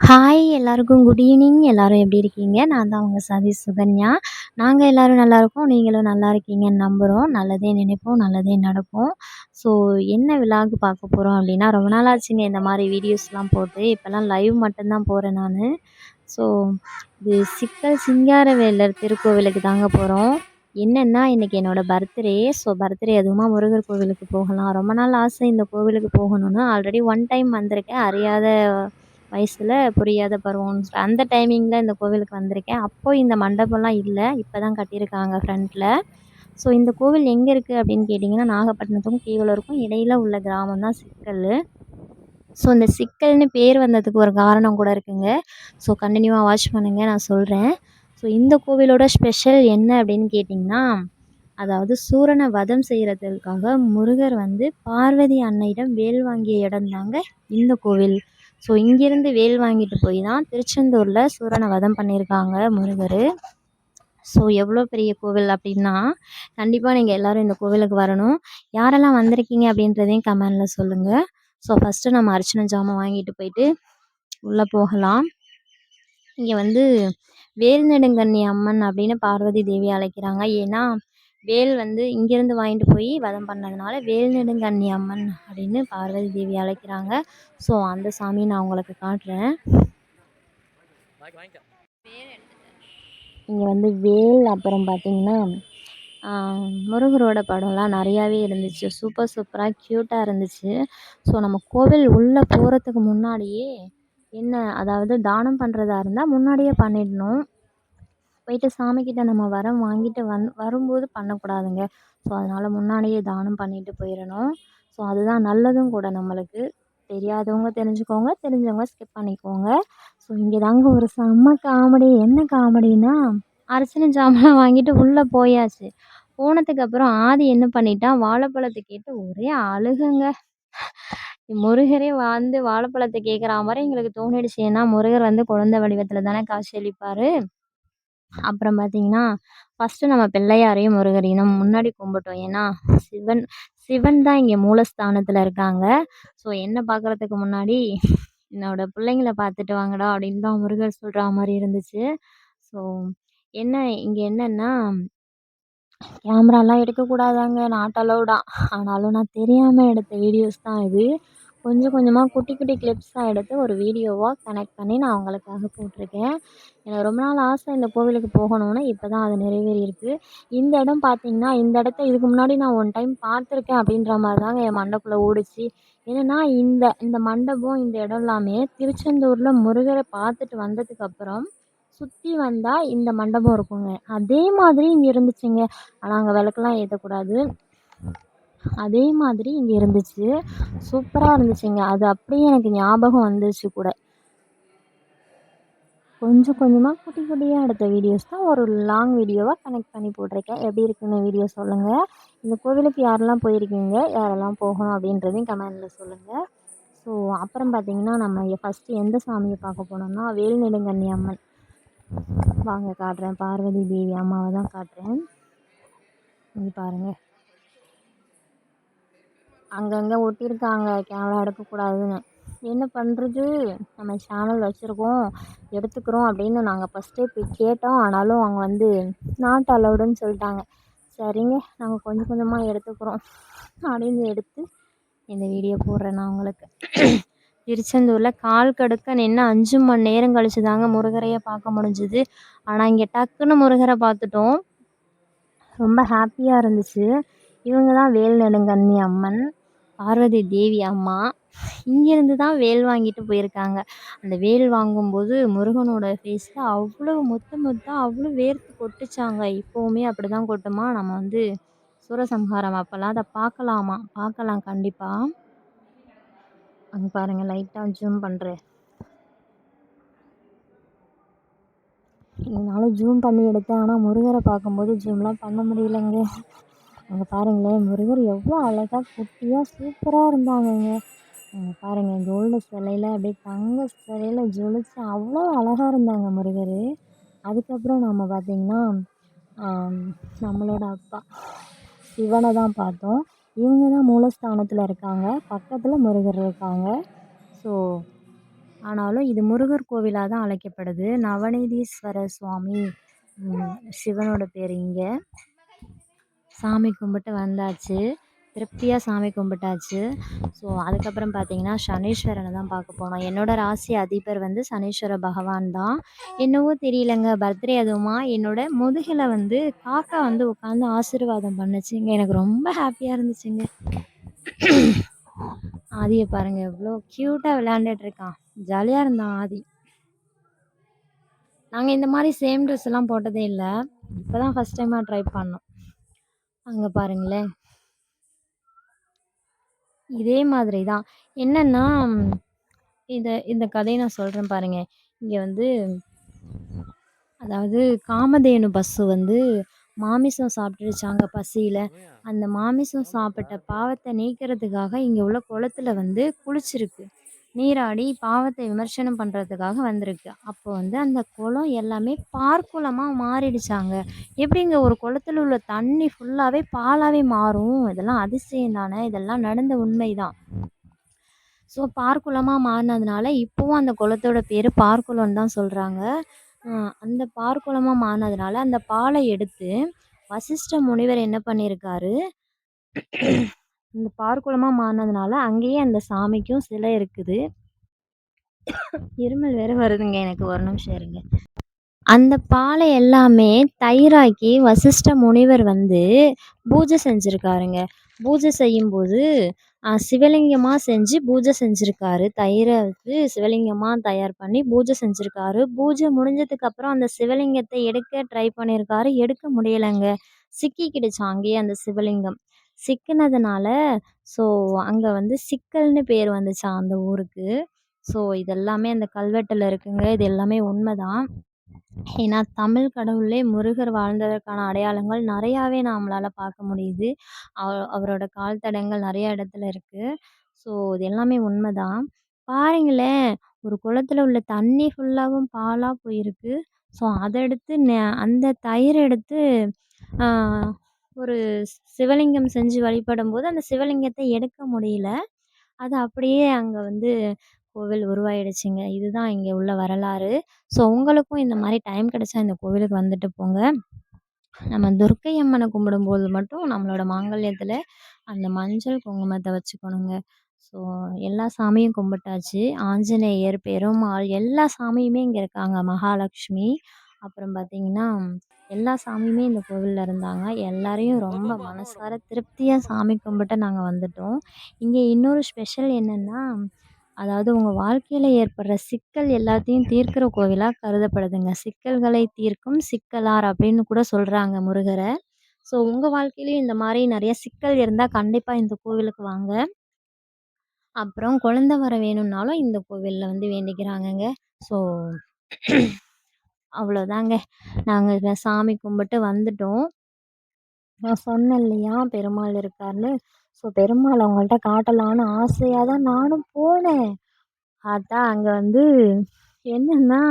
Hi எல்லாருக்கும் good evening எல்லோரும் எப்படி இருக்கீங்க? நான் தான் உங்கள் சதீஷ் சுகன்யா. நாங்கள் எல்லோரும் நல்லாயிருக்கோம் நீங்களும் நல்லா இருக்கீங்கன்னு நம்புகிறோம் நல்லதே நினைப்போம். நல்லதே நடக்கும் ஸோ என்ன விழாக் பார்க்க போகிறோம் அப்படின்னா ரொம்ப நாள் ஆச்சுங்க. இந்த மாதிரி வீடியோஸ்லாம் போட்டு இப்போல்லாம் லைவ் மட்டும்தான் போகிறேன் நான். ஸோ இது சிக்கல் சிங்காரவேலர் திருக்கோவிலுக்கு தாங்க போகிறோம் என்னென்னா இன்றைக்கி என்னோடய பர்த்டே ஸோ பர்த்டே அதுவுமா முருகர் கோவிலுக்கு போகலாம். ரொம்ப நாள் ஆசை இந்த கோவிலுக்கு போகணும்னு. ஆல்ரெடி ஒன் டைம் வந்திருக்கேன். அறியாத வயசில் புரியாத பருவம் அந்த டைமிங்கில் இந்த கோவிலுக்கு வந்திருக்கேன். அப்போது இந்த மண்டபம்லாம் இல்லை இப்போ தான் கட்டியிருக்காங்க ஃப்ரண்ட்டில் ஸோ இந்த கோவில் எங்கே இருக்குது அப்படின்னு கேட்டிங்கன்னா நாகப்பட்டினத்துக்கும் கீவலூருக்கும் இடையில் உள்ள கிராமம் தான் சிக்கல். ஸோ இந்த சிக்கல்னு பேர் வந்ததுக்கு ஒரு காரணம் கூட இருக்குங்க. ஸோ கண்டினியூவாக வாட்ச் பண்ணுங்கள் நான் சொல்கிறேன் ஸோ இந்த கோவிலோட ஸ்பெஷல் என்ன அப்படின்னு கேட்டிங்கன்னா அதாவது சூரனை வதம் செய்கிறதுக்காக முருகர் வந்து பார்வதி அன்னையிடம் வேல் வாங்கிய இடம் தாங்க இந்த கோவில். ஸோ இங்கேருந்து வேல் வாங்கிட்டு போய் தான் திருச்செந்தூரில் சூரனை வதம் பண்ணியிருக்காங்க முருகர். ஸோ எவ்வளோ பெரிய கோவில் அப்படின்னா கண்டிப்பாக நீங்கள் எல்லோரும் இந்த கோவிலுக்கு வரணும். யாரெல்லாம் வந்திருக்கீங்க அப்படின்றதையும் கமெண்டில் சொல்லுங்கள் ஸோ ஃபஸ்ட்டு நம்ம அர்ச்சனை ஜாமான் வாங்கிட்டு போயிட்டு உள்ளே போகலாம். இங்கே வந்து வேல்நெடுங்கண்ணி அம்மன் அப்படின்னு பார்வதி தேவி அழைக்கிறாங்க. ஏன்னா வேல் வந்து இங்கேருந்து வாங்கிட்டு போய் வதம் பண்ணதுனால வேல் நெடுங்கண்ணி அம்மன் அப்படின்னு பார்வதி தேவி அழைக்கிறாங்க. ஸோ அந்த சாமி நான் உங்களுக்கு காட்டுறேன். இங்கே வந்து வேல் அப்புறம் பார்த்திங்கன்னா முருகரோட படம்லாம் நிறையாவே இருந்துச்சு. சூப்பர் சூப்பராக க்யூட்டாக இருந்துச்சு. ஸோ நம்ம கோவில் உள்ளே போகிறதுக்கு முன்னாடியே என்ன அதாவது தானம் பண்ணுறதா இருந்தால் முன்னாடியே பண்ணிடணும். போயிட்டு சாமிக்கிட்ட நம்ம வரம் வாங்கிட்டு வந் வரும்போது பண்ணக்கூடாதுங்க. ஸோ அதனால் முன்னாடியே தானம் பண்ணிட்டு போயிடணும் ஸோ அதுதான் நல்லதும் கூட நம்மளுக்கு. தெரியாதவங்க தெரிஞ்சுக்கோங்க தெரிஞ்சவங்க ஸ்கிப் பண்ணிக்கோங்க. ஸோ இங்கே தாங்க ஒரு செம்ம காமெடி. என்ன காமெடினா அர்ச்சனை ஜாமான் வாங்கிட்டு உள்ளே போயாச்சு. போனதுக்கப்புறம் ஆதி என்ன பண்ணிட்டான் வாழைப்பழத்தை கேட்டு ஒரே அழுகுங்க. முருகரே வந்து வாழைப்பழத்தை கேட்குற மாதிரி எங்களுக்கு தோணிடுச்சு. ஏன்னா முருகர் வந்து குழந்தை வடிவத்தில் தானே காட்சியளிப்பார் அப்புறம் பார்த்தீங்கன்னா ஃபஸ்ட்டு நம்ம பிள்ளையாரையும் முருகரையும் நம்ம முன்னாடி கும்பிட்டோம். ஏன்னா சிவன் சிவன் தான் இங்கே மூலஸ்தானத்தில் இருக்காங்க. ஸோ என்னை பார்க்குறதுக்கு முன்னாடி என்னோடய பிள்ளைங்கள பார்த்துட்டு வாங்கடா அப்படின்னு தான் முருகர் சொல்கிற மாதிரி இருந்துச்சு. ஸோ என்ன இங்கே என்னென்னா கேமராலாம் எடுக்கக்கூடாதாங்க. நாட் அலௌடா ஆனாலும் நான் தெரியாமல் எடுத்த வீடியோஸ் தான் இது. கொஞ்சம் கொஞ்சமாக குட்டி குட்டி கிளிப்ஸாக எடுத்து ஒரு வீடியோவாக கனெக்ட் பண்ணி நான் அவங்களுக்காக போட்டிருக்கேன். எனக்கு ரொம்ப நாள் ஆசை இந்த கோவிலுக்கு போகணும்னு. இப்போ தான் அது நிறைவேறியிருக்கு. இந்த இடம் பார்த்திங்கன்னா இந்த இடத்த இதுக்கு முன்னாடி நான் ஒன் டைம் பார்த்துருக்கேன் அப்படின்ற மாதிரி தாங்க என் மண்டக்குள்ளே ஓடிச்சு. என்னென்னா இந்த இந்த மண்டபம் இந்த இடம் எல்லாமே திருச்செந்தூரில் முருகரை பார்த்துட்டு வந்ததுக்கப்புறம் சுற்றி வந்தால் இந்த மண்டபம் இருக்குங்க. அதே மாதிரி இங்கே இருந்துச்சுங்க. ஆனால் அங்கே விளக்கெலாம் ஏற்றக்கூடாது அதே மாதிரி இங்கே இருந்துச்சு. சூப்பராக இருந்துச்சுங்க. அது அப்படியே எனக்கு ஞாபகம் வந்துச்சு கூட. கொஞ்சம் கொஞ்சமாக குட்டி குட்டியாக எடுத்த வீடியோஸ் தான் ஒரு லாங் வீடியோவாக கனெக்ட் பண்ணி போட்டிருக்கேன். எப்படி இருக்குன்னு வீடியோ சொல்லுங்கள் இந்த கோவிலுக்கு யாரெல்லாம் போயிருக்கீங்க? யாரெல்லாம் போகணும் அப்படின்றதையும் கமெண்டில் சொல்லுங்கள் ஸோ அப்புறம் பார்த்திங்கன்னா நம்ம ஃபஸ்ட்டு எந்த சாமியை பார்க்க போனோம்னா வேல்நெடுங்கண்ணி அம்மன். வாங்க காட்டுறேன். பார்வதி தேவி அம்மாவை தான் காட்டுறேன். இங்கே பாருங்கள் அங்கங்கே ஒட்டியிருக்காங்க கேமரா எடுக்கக்கூடாதுன்னு. என்ன பண்ணுறது நம்ம சேனல் வச்சுருக்கோம். எடுத்துக்கிறோம் அப்படின்னு நாங்கள் ஃபஸ்ட்டே போய் கேட்டோம். ஆனாலும் அவங்க வந்து நாட் அலௌடுன்னு சொல்லிட்டாங்க. சரிங்க நாங்கள் கொஞ்சம் கொஞ்சமாக எடுத்துக்கிறோம். அப்படின்னு எடுத்து இந்த வீடியோ போடுறேன் நான் உங்களுக்கு. திருச்செந்தூரில் கால் கடுக்க நின்று அஞ்சு மணி நேரம் கழிச்சு தாங்க முருகரையே பார்க்க முடிஞ்சுது. ஆனால் இங்கே டக்குன்னு முருகரை பார்த்துட்டோம். ரொம்ப ஹாப்பியாக இருந்துச்சு. இவங்க தான் வேல் நெடுங்கண்ணி அம்மன். பார்வதி தேவி அம்மா இங்கேருந்து தான் வேல் வாங்கிட்டு போயிருக்காங்க. அந்த வேல் வாங்கும்போது முருகனோட ஃபேஸில் அவ்வளோ மொத்த மொத்தம் அவ்வளோ வேர்த்து கொட்டுச்சாங்க. இப்போவுமே அப்படி தான் கொட்டுமா? நம்ம வந்து சூரசம்ஹாரம் அப்போல்லாம் அதை பார்க்கலாமா? பார்க்கலாம் கண்டிப்பாக அங்கே பாருங்கள் லைட்டாக ஜூம் பண்ணுறேன் என்னால் ஜூம் பண்ணி எடுத்தேன் ஆனால் முருகரை பார்க்கும்போது ஜூம்லாம் பண்ண முடியலைங்க. அங்கே பாருங்களேன் முருகர் எவ்வளோ அழகாக குட்டியாக சூப்பராக இருந்தாங்கங்க. அங்கே பாருங்கள் கோல்டு சிலையில் அப்படியே தங்க சிலையில் ஜொலிச்சு அவ்வளோ அழகாக இருந்தாங்க முருகர். அதுக்கப்புறம் நம்ம பார்த்திங்கன்னா நம்மளோட அப்பா சிவனை தான் பார்த்தோம். இவங்க தான் மூலஸ்தானத்தில் இருக்காங்க. பக்கத்தில் முருகர் இருக்காங்க. ஸோ ஆனாலும் இது முருகர் கோவிலாக தான் அழைக்கப்படுது. நவநீதீஸ்வர சுவாமி சிவனோட பேர் இங்கே. சாமி கும்பிட்டு வந்தாச்சு. திருப்தியாக சாமி கும்பிட்டாச்சு. ஸோ அதுக்கப்புறம் பார்த்தீங்கன்னா சனீஸ்வரனை தான் பார்க்க போனோம். என்னோடய ராசி அதிபர் வந்து சனீஸ்வர பகவான் தான். என்னவோ தெரியலங்க பர்த்டே அதுவுமா என்னோட முதுகில் வந்து காக்கா வந்து உட்காந்து ஆசீர்வாதம் பண்ணுச்சுங்க. எனக்கு ரொம்ப ஹாப்பியாக இருந்துச்சுங்க. ஆதியை பாருங்கள் எவ்வளோ க்யூட்டாக விளையாண்டுட்ருக்கான். ஜாலியாக இருந்தான் ஆதி. நாங்கள் இந்த மாதிரி சேம் ட்ரெஸ்லாம் போட்டதே இல்லை. இப்போ தான் ஃபஸ்ட் டைமாக ட்ரை பண்ணோம். அங்கே பாருங்களேன். இதே மாதிரி தான் என்னென்னா இதை இந்த கதையை நான் சொல்கிறேன் பாருங்கள் இங்கே வந்து அதாவது காமதேனு பஸ்ஸு வந்து மாமிசம் சாப்பிட்டுருச்சாங்க பசியில். அந்த மாமிசம் சாப்பிட்ட பாவத்தை நீக்கிறதுக்காக இங்கே உள்ள குளத்துல வந்து குளிச்சிருக்கு. நீராடி பாவத்தை விமர்சனம் பண்ணுறதுக்காக வந்திருக்கு. அப்போ வந்து அந்த குளம் எல்லாமே பார்க்குளமாக மாறிடுச்சாங்க. எப்படிங்க ஒரு குளத்தில் உள்ள தண்ணி ஃபுல்லாகவே பாலாகவே மாறும்? இதெல்லாம் அதிசயம் தானே? இதெல்லாம் நடந்த உண்மை தான் ஸோ பார்க்குளமாக மாறினதுனால இப்போவும் அந்த குளத்தோட பேர் பார்க்குளம்னு தான் சொல்கிறாங்க அந்த பார்க்குளமாக மாறினதுனால அந்த பாலை எடுத்து வசிஷ்ட முனிவர் என்ன பண்ணியிருக்காரு இந்த பார்க்குளமாக மாறினதுனால அங்கேயே அந்த சாமிக்கும் சிலை இருக்குது. இருமல் வேறு வருதுங்க. எனக்கு ஒரு நிமிஷம் இருங்க. அந்த பாலை எல்லாமே தயிராக்கி வசிஷ்ட முனிவர் வந்து பூஜை செஞ்சுருக்காருங்க. பூஜை செய்யும்போது சிவலிங்கமாக செஞ்சு பூஜை செஞ்சுருக்காரு. தயிரை வந்து சிவலிங்கமாக தயார் பண்ணி பூஜை செஞ்சுருக்காரு. பூஜை முடிஞ்சதுக்கப்புறம் அந்த சிவலிங்கத்தை எடுக்க ட்ரை பண்ணியிருக்காரு எடுக்க முடியலைங்க. சிக்கிக்கிடுச்சான் அங்கேயே அந்த சிவலிங்கம். சிக்கினதுனால ஸோ அங்கே வந்து சிக்கல்னு பேர் வந்துச்சாம் அந்த ஊருக்கு. ஸோ இதெல்லாமே அந்த கல்வெட்டில் இருக்குங்க. இது எல்லாமே உண்மை தான் ஏன்னா தமிழ் கடவுளே முருகர் வாழ்ந்ததற்கான அடையாளங்கள் நிறையாவே நம்மளால் பார்க்க முடியுது. அவ அவரோட கால் தடங்கள் நிறையா இடத்துல இருக்குது ஸோ இது எல்லாமே உண்மை தான் பாருங்களேன் ஒரு குளத்துல உள்ள தண்ணி ஃபுல்லாகவும் பாலாக போயிருக்கு. ஸோ அதை எடுத்து நெ அந்த தயிர் எடுத்து ஒரு சிவலிங்கம் செஞ்சு வழிபடும்போது அந்த சிவலிங்கத்தை எடுக்க முடியல. அது அப்படியே அங்கே வந்து கோவில் உருவாயிடுச்சுங்க. இதுதான் இங்கே உள்ள வரலாறு. ஸோ உங்களுக்கும் இந்த மாதிரி டைம் கிடைச்சா இந்த கோவிலுக்கு வந்துட்டு போங்க. நம்ம துர்க்கை அம்மனை கும்பிடும்போது மட்டும் நம்மளோட மாங்கல்யத்தில் அந்த மஞ்சள் குங்குமத்தை வச்சுக்கணுங்க. ஸோ எல்லா சாமியும் கும்பிட்டாச்சு. ஆஞ்சநேயர் பெருமாள் எல்லா சாமியுமே இங்கே இருக்காங்க. மகாலட்சுமி. அப்புறம் பார்த்திங்கன்னா எல்லா சாமியுமே இந்த கோவிலில் இருந்தாங்க. எல்லாரையும் ரொம்ப மனசார திருப்தியாக சாமி கும்பிட்டு நாங்கள் வந்துட்டோம். இங்கே இன்னொரு ஸ்பெஷல் என்னென்னா அதாவது உங்கள் வாழ்க்கையில் ஏற்படுற சிக்கல் எல்லாத்தையும் தீர்க்கிற கோவிலாக கருதப்படுதுங்க. சிக்கல்களை தீர்க்கும் சிக்கலார் அப்படின்னு கூட சொல்கிறாங்க முருகரை. ஸோ உங்கள் வாழ்க்கையிலையும் இந்த மாதிரி நிறைய சிக்கல் இருந்தால் கண்டிப்பாக இந்த கோவிலுக்கு வாங்க. அப்புறம் குழந்த வர வேணும்னாலும் இந்த கோவிலில் வந்து வேண்டிக்கிறாங்கங்க. ஸோ அவ்வளோதாங்க. நாங்கள் சாமி கும்பிட்டு வந்துட்டோம். நான் சொன்னேன் இல்லையா பெருமாள் இருக்காருன்னு. ஸோ பெருமாள் அவங்கள்ட்ட காட்டலான்னு ஆசையாக தான் நானும் போனேன். பார்த்தா அங்கே வந்து என்னென்னா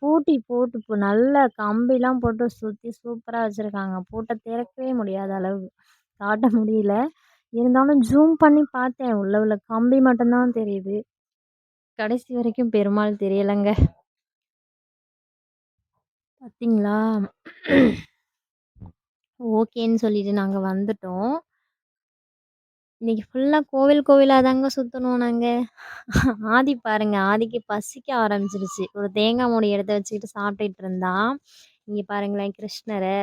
பூட்டி போட்டு நல்ல கம்பிலாம் போட்டு சுற்றி சூப்பராக வச்சுருக்காங்க. பூட்டை திறக்கவே முடியாத அளவு காட்ட முடியல. இருந்தாலும் ஜூம் பண்ணி பார்த்தேன். உள்ள உள்ள கம்பி மட்டும்தான் தெரியுது. கடைசி வரைக்கும் பெருமாள் தெரியலைங்க. பார்த்தீங்களா ஓகேன்னு சொல்லிட்டு நாங்கள் வந்துட்டோம். இன்னைக்கு ஃபுல்லாக கோவில் கோவிலாக தாங்க சுற்றணும் நாங்கள் ஆதி பாருங்க ஆதிக்கு பசிக்க ஆரம்பிச்சிருச்சு. ஒரு தேங்காய் மூடி எடுத்து வச்சுக்கிட்டு சாப்பிட்டுட்டு இருந்தான். இங்கே பாருங்களேன் கிருஷ்ணரை.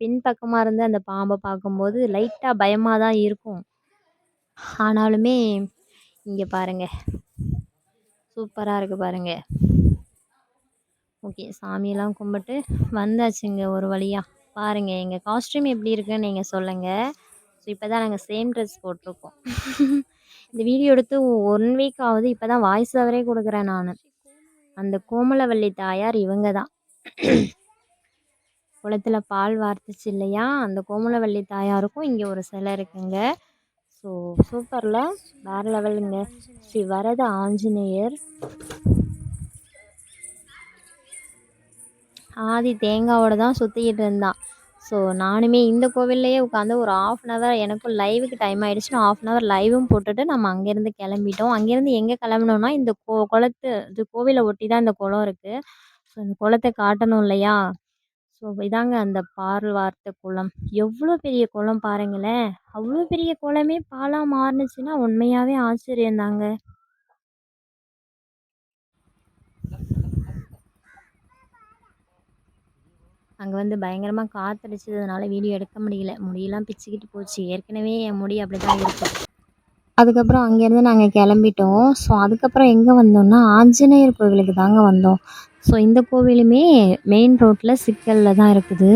பின்பக்கமாக இருந்து அந்த பாம்பை பார்க்கும்போது லைட்டாக பயமாக தான் இருக்கும். ஆனாலுமே இங்கே பாருங்க. சூப்பராக இருக்குது பாருங்க. ஓகே சாமியெல்லாம் கும்பிட்டு வந்தாச்சுங்க ஒரு வழியாக பாருங்கள் எங்கள் காஸ்ட்யூம் எப்படி இருக்குன்னு நீங்கள் சொல்லுங்கள் ஸோ இப்போ தான் நாங்கள் சேம் ட்ரெஸ் போட்டிருக்கோம். இந்த வீடியோ எடுத்து ஒன் வீக் ஆகுது இப்போ தான் வாய்ஸ் ஓவரே கொடுக்குறேன் நான். அந்த கோமலவல்லி தாயார் இவங்க தான் குளத்தில் பால் வார்த்துச்சு இல்லையா? அந்த கோமலவல்லி தாயாருக்கும் இங்கே ஒரு சிலை இருக்குங்க. ஸோ சூப்பரில் வேறு லெவலுங்க ஸ்ரீ வரத ஆஞ்சநேயர். ஆதி தேங்காவோட தான் சுற்றிக்கிட்டு இருந்தான் ஸோ நானுமே இந்த கோவில்லையே உட்காந்து ஒரு ஆஃப் அன் ஹவர் எனக்கும் லைவுக்கு டைம் ஆகிடுச்சு ஆஃப் அன் ஹவர் லைவும் போட்டுட்டு நம்ம அங்கேருந்து கிளம்பிட்டோம். அங்கேருந்து எங்கே கிளம்பினோம்னா இந்த கோ குளத்து இது கோவிலை ஒட்டி தான் இந்த குளம் இருக்குது ஸோ இந்த குளத்தை காட்டணும் இல்லையா? ஸோ இதாங்க அந்த பார்வார்த்த குளம். எவ்வளோ பெரிய குளம் பாருங்களேன். அவ்வளோ பெரிய குளமே பாலாக மாறுனுச்சுன்னா உண்மையாகவே ஆச்சரியந்தாங்க அங்கே வந்து பயங்கரமாக காத்தடிச்சதுனால வீடியோ எடுக்க முடியல. முடியெல்லாம் பிச்சுக்கிட்டு போச்சு. ஏற்கனவே என் முடி அப்படி தான் இருக்குது அதுக்கப்புறம் அங்கேருந்து நாங்கள் கிளம்பிட்டோம். ஸோ அதுக்கப்புறம் எங்கே வந்தோம்னா ஆஞ்சநேயர் கோவிலுக்கு தாங்க வந்தோம். ஸோ இந்த கோவிலுமே மெயின் ரோட்டில் சிக்கலில் தான் இருக்குது.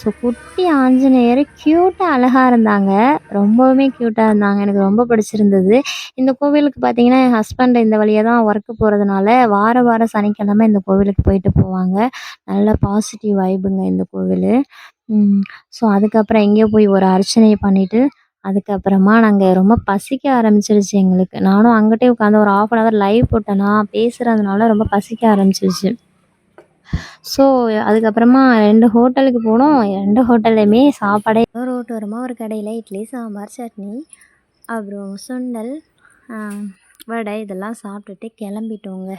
ஸோ குட்டி ஆஞ்சநேயர் க்யூட்டாக அழகாக இருந்தாங்க. ரொம்பவுமே க்யூட்டாக இருந்தாங்க. எனக்கு ரொம்ப பிடிச்சிருந்தது. இந்த கோவிலுக்கு பார்த்தீங்கன்னா என் ஹஸ்பண்ட் இந்த வழியாக தான் ஒர்க்கு போகிறதுனால வார வாரம் சனிக்கிழமை இந்த கோவிலுக்கு போயிட்டு போவாங்க. நல்ல பாசிட்டிவ் வைபுங்க இந்த கோவில். ஸோ அதுக்கப்புறம் எங்கேயோ போய் ஒரு அர்ச்சனையை பண்ணிவிட்டு அதுக்கப்புறமா நாங்கள் ரொம்ப பசிக்க ஆரம்பிச்சிருச்சு எங்களுக்கு. நானும் அங்கிட்டே உட்காந்து ஒரு ஆஃப் அன் ஹவர் லைவ் போட்டேன்னா பேசுகிறதுனால ரொம்ப பசிக்க ஆரம்பிச்சிருச்சு. ஸோ அதுக்கப்புறமா ரெண்டு ஹோட்டலுக்கு போனோம். ரெண்டு ஹோட்டல்லையுமே சாப்பாடே. ரோட்டோரமாக ஒரு கடையில் இட்லி சாம்பார் சட்னி அப்புறம் சுண்டல் வடை இதெல்லாம் சாப்பிட்டுட்டு கிளம்பிட்டோங்க.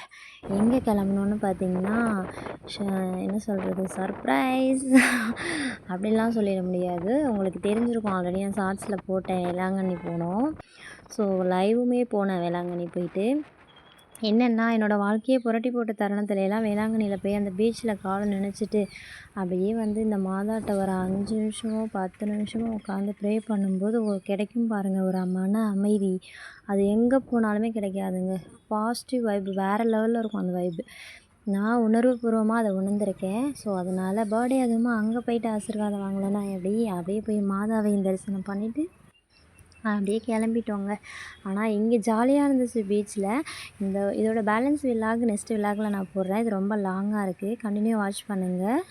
எங்கே கிளம்பணுன்னு பார்த்தீங்கன்னா என்ன சொல்கிறது சர்ப்ரைஸ் அப்படிலாம் சொல்லிட முடியாது. உங்களுக்கு தெரிஞ்சிருக்கும். ஆல்ரெடி நான் ஷார்ட்ஸில் போட்டேன் வேளாங்கண்ணி போனோம். ஸோ லைவுமே போனேன் வேளாங்கண்ணி போயிட்டு. என்னென்னா என்னோடய வாழ்க்கையை புரட்டி போட்ட தருணத்துல எல்லாம் வேளாங்கண்ணியில் போய் அந்த பீச்சில் காலை நினச்சிட்டு அப்படியே வந்து இந்த மாதாட்ட ஒரு அஞ்சு நிமிஷமோ பத்து நிமிஷமோ உட்காந்து ப்ரே பண்ணும்போது ஒரு கிடைக்கும் பாருங்கள் ஒரு மன அமைதி. அது எங்கே போனாலுமே கிடைக்காதுங்க. பாசிட்டிவ் வைப் வேறு லெவலில் இருக்கும் அந்த வைப்பு நான் உணர்வுபூர்வமாக அதை உணர்ந்திருக்கேன். ஸோ அதனால் பர்த்டே அதுவுமா அங்கே போயிட்டு ஆசீர்வாதம் வாங்கலைன்னா எப்படி? அப்படியே போய் மாதாவையும் தரிசனம் பண்ணிவிட்டு அப்படியே கிளம்பிட்டோங்க. ஆனால் இங்கே ஜாலியாக இருந்துச்சு பீச்சில் இந்த இதோட பேலன்ஸ் விலாக் நெக்ஸ்ட் விலாகில் நான் போடுறேன். இது ரொம்ப லாங்காக இருக்குது கண்டினியூ வாட்ச் பண்ணுங்கள்